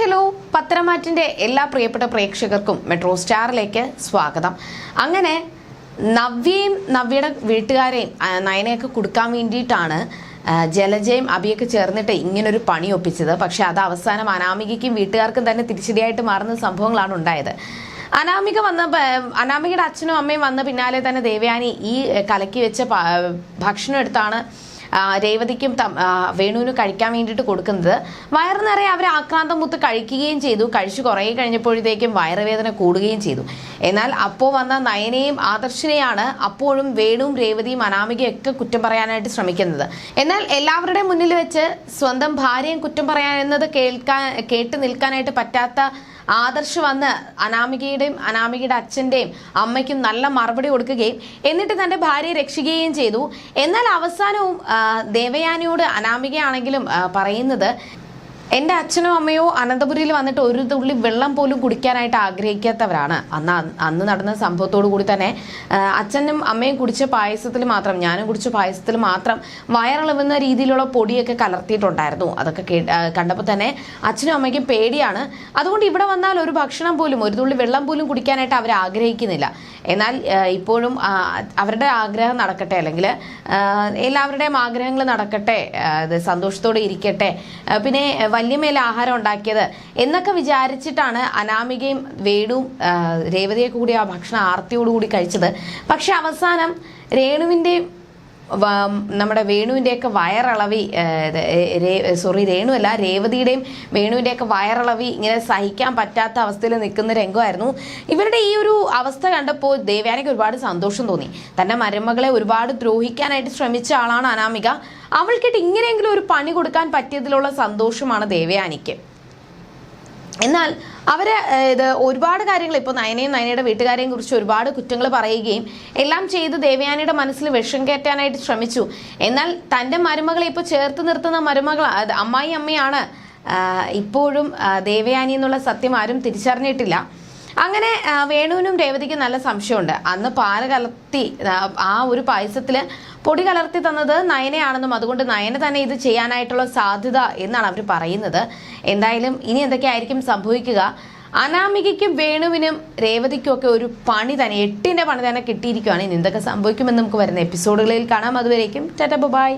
Hello. പത്തനമാറ്റിന്റെ എല്ലാ പ്രിയപ്പെട്ട പ്രേക്ഷകർക്കും മെട്രോ സ്റ്റാറിലേക്ക് സ്വാഗതം. അങ്ങനെ നവ്യയും നവ്യയുടെ വീട്ടുകാരെയും നയനയൊക്കെ കൊടുക്കാൻ വേണ്ടിയിട്ടാണ് ജലജയും അഭിയൊക്കെ ചേർന്നിട്ട് ഇങ്ങനൊരു പണി ഒപ്പിച്ചത്. പക്ഷേ അത് അവസാനം അനാമികയ്ക്കും വീട്ടുകാർക്കും തന്നെ തിരിച്ചടിയായിട്ട് മാറുന്ന സംഭവങ്ങളാണ് ഉണ്ടായത്. അനാമിക വന്ന അനാമികയുടെ അച്ഛനും അമ്മയും വന്ന പിന്നാലെ തന്നെ ദേവയാനി ഈ കലക്കി വെച്ച ഭക്ഷണം എടുത്താണ് രേവതിക്കും വേണുവിനും കഴിക്കാൻ വേണ്ടിയിട്ട് കൊടുക്കുന്നത്. വയറ് നിറയെ അവർ ആക്രാന്തം മുത്ത് കഴിക്കുകയും ചെയ്തു. കഴിച്ചു കുറേ കഴിഞ്ഞപ്പോഴത്തേക്കും വയറുവേദന കൂടുകയും ചെയ്തു. എന്നാൽ അപ്പോൾ വന്ന നയനെയും ആദർശിനെയാണ് അപ്പോഴും വേണുവും രേവതിയും അനാമികയും ഒക്കെ കുറ്റം പറയാനായിട്ട് ശ്രമിക്കുന്നത്. എന്നാൽ എല്ലാവരുടെയും മുന്നിൽ വെച്ച് സ്വന്തം ഭാര്യയും കുറ്റം പറയാൻ എന്നത് കേൾക്കാൻ കേട്ട് നിൽക്കാനായിട്ട് പറ്റാത്ത ആദർശ് വന്ന് അനാമികയുടെയും അനാമികയുടെ അച്ഛന്റെയും അമ്മയ്ക്കും നല്ല മറുപടി കൊടുക്കുകയും എന്നിട്ട് തന്റെ ഭാര്യയെ രക്ഷിക്കുകയും ചെയ്തു. എന്നാൽ അവസാനവും ദേവയാനിയോട് അനാമികയാണെങ്കിലും പറയുന്നത് എന്റെ അച്ഛനോ അമ്മയോ അനന്തപുരിയിൽ വന്നിട്ട് ഒരു തുള്ളി വെള്ളം പോലും കുടിക്കാനായിട്ട് ആഗ്രഹിക്കാത്തവരാണ്. അന്ന് അന്ന് നടന്ന സംഭവത്തോടു കൂടി തന്നെ അച്ഛനും അമ്മയും കുടിച്ച പായസത്തിൽ മാത്രം ഞാനും കുടിച്ച പായസത്തിൽ മാത്രം വയറിളവുന്ന രീതിയിലുള്ള പൊടിയൊക്കെ കലർത്തിയിട്ടുണ്ടായിരുന്നു. അതൊക്കെ കണ്ടപ്പോൾ തന്നെ അച്ഛനും അമ്മയ്ക്കും പേടിയാണ്. അതുകൊണ്ട് ഇവിടെ വന്നാൽ ഒരു ഭക്ഷണം പോലും ഒരു തുള്ളി വെള്ളം പോലും കുടിക്കാനായിട്ട് അവർ ആഗ്രഹിക്കുന്നില്ല. എന്നാൽ ഇപ്പോഴും അവരുടെ ആഗ്രഹം നടക്കട്ടെ അല്ലെങ്കിൽ എല്ലാവരുടെയും ആഗ്രഹങ്ങൾ നടക്കട്ടെ സന്തോഷത്തോടെ ഇരിക്കട്ടെ. പിന്നെ വല്യമേൽ ആഹാരം ഉണ്ടാക്കിയത് എന്നൊക്കെ വിചാരിച്ചിട്ടാണ് അനാമികയും വേണുവും രേവതിയെ കൂടി ആ ഭക്ഷണം ആർത്തിയോടുകൂടി കഴിച്ചത്. പക്ഷെ അവസാനം രേണുവിന്റെയും നമ്മുടെ വേണുവിന്റെയൊക്കെ വയറളവി സോറി രേണു അല്ല രേവതിയുടെയും വേണുവിന്റെയൊക്കെ വയറളവി ഇങ്ങനെ സഹിക്കാൻ പറ്റാത്ത അവസ്ഥയിൽ നിൽക്കുന്ന രംഗമായിരുന്നു. ഇവരുടെ ഈ ഒരു അവസ്ഥ കണ്ടപ്പോൾ ദേവ്യാനയ്ക്ക് ഒരുപാട് സന്തോഷം തോന്നി. തന്റെ മരുമകളെ ഒരുപാട് ദ്രോഹിക്കാനായിട്ട് ശ്രമിച്ച ആളാണ് അനാമിക. അവൾക്കിട്ട് ഇങ്ങനെയെങ്കിലും ഒരു പണി കൊടുക്കാൻ പറ്റിയതിലുള്ള സന്തോഷമാണ് ദേവയാനിക്ക്. എന്നാൽ അവരെ ഇത് ഒരുപാട് കാര്യങ്ങൾ ഇപ്പോൾ നയനയും നയനയുടെ വീട്ടുകാരെയും കുറിച്ച് ഒരുപാട് കുറ്റങ്ങൾ പറയുകയും എല്ലാം ചെയ്ത് ദേവയാനിയുടെ മനസ്സിൽ വിഷം കയറ്റാനായിട്ട് ശ്രമിച്ചു. എന്നാൽ തന്റെ മരുമകളെ ഇപ്പോൾ ചേർത്ത് നിർത്തുന്ന മരുമകൾ അമ്മായി അമ്മയാണ്. ഇപ്പോഴും ദേവയാനി എന്നുള്ള സത്യം ആരും തിരിച്ചറിഞ്ഞിട്ടില്ല. അങ്ങനെ വേണുവിനും രേവതിക്കും നല്ല സംശയമുണ്ട്. അന്ന് പാൽ കലർത്തി ആ, ഒരു പായസത്തിൽ പൊടി കലർത്തി തന്നത് നയനയാണെന്നും അതുകൊണ്ട് നയന തന്നെ ഇത് ചെയ്യാനായിട്ടുള്ള സാധ്യത എന്നാണ് അവർ പറയുന്നത്. എന്തായാലും ഇനി എന്തൊക്കെയായിരിക്കും സംഭവിക്കുക? അനാമികയ്ക്കും വേണുവിനും രേവതിക്കും ഒക്കെ ഒരു പണി തന്നെ എട്ടിന്റെ പണി തന്നെ കിട്ടിയിരിക്കുകയാണ് ഇനി എന്തൊക്കെ സംഭവിക്കുമെന്ന് നമുക്ക് വരുന്ന എപ്പിസോഡുകളിൽ കാണാം. അതുവരേക്കും ടാറ്റ ബൈ.